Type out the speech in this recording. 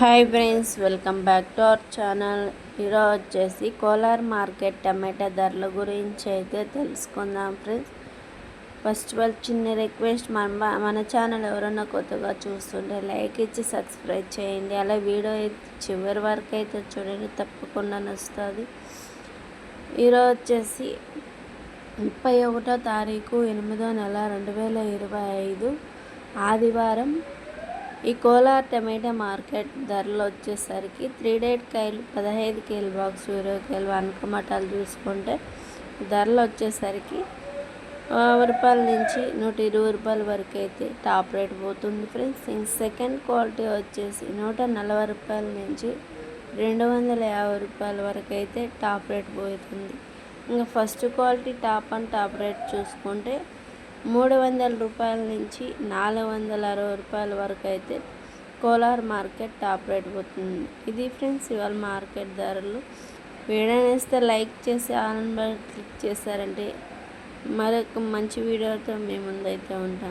Hi friends welcome back to our channel. ఈరోజు వచ్చేసి Kolar market టమాటా ధరల గురించి అయితే తెలుసుకుందాం ఫ్రెండ్స్. ఫస్ట్ ఆఫ్ ఆల్ చిన్న రిక్వెస్ట్ మన మన ఛానల్ ఎవరైనా కొత్తగా చూస్తుంటే లైక్ ఇచ్చి సబ్స్క్రైబ్ చేయండి. అలా వీడియో అయితే చివరి వరకు అయితే చూడండి తప్పకుండా నచ్చుతుంది. ఈరోజు వచ్చేసి ముప్పై ఒకటో తారీఖు ఎనిమిదో నెల రెండు వేల ఇరవై ఐదు ఆదివారం ఈ కోలార్ టమాటా మార్కెట్ ధరలు వచ్చేసరికి త్రీ డేట్ కాయలు పదహైదు కేలు బాక్స్ ఇరవై కేలు అనకమటాలు చూసుకుంటే ధరలు వచ్చేసరికి రూపాయల నుంచి నూట ఇరవై రూపాయల వరకు అయితే టాప్ రేట్ పోతుంది ఫ్రెండ్స్. ఇంక సెకండ్ క్వాలిటీ వచ్చేసి నూట నలభై రూపాయల నుంచి రెండు వందల యాభై రూపాయల వరకు అయితే టాప్ రేట్ పోతుంది. ఇంకా first quality top and top rate చూసుకుంటే మూడు వందల రూపాయల నుంచి నాలుగు వందల అరవై రూపాయల వరకు అయితే కోలార్ మార్కెట్ టాప్ రేట్ పోతుంది. ఇది ఫ్రెండ్స్ ఇవాళ మార్కెట్ ధరలు. వీడియో నేస్తే లైక్ చేసి ఆనంద క్లిక్ చేశారంటే మరొక మంచి వీడియోతో మీ ముందైతే ఉంటాను.